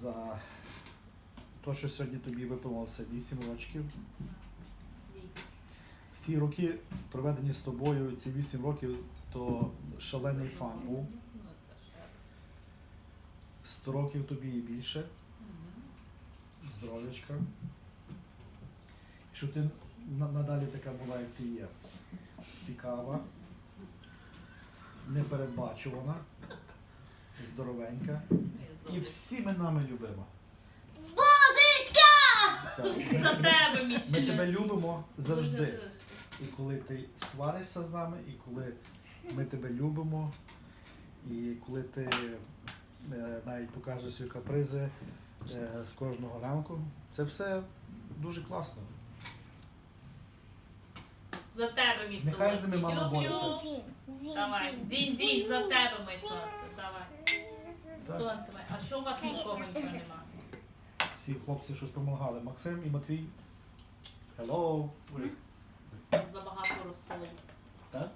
за те, що сьогодні тобі виповнилося 8 років. Всі роки, проведені з тобою, ці 8 років, то шалений фан був. 100 років тобі і більше. Здоров'ячка. Щоб ти надалі така була, як ти є. Цікава, непередбачувана, здоровенька. І всіми нами любима. Бозичка! За тебе, мій Ми тебе любимо завжди. І коли ти сваришся з нами, і коли ми тебе любимо, і коли ти е, навіть покажеш свої капризи е, з кожного ранку, це все дуже класно. За тебе, мій Нехай з ними мама бореться. Дзінь, дзінь, Давай, дзінь, дзінь, за тебе, моє сонце. Давай. Так. Сонце моє. А що у вас нікого нічого нема? Всі хлопці щось допомагали. Максим і Матвій. Hello. Забагато розсолу. Так?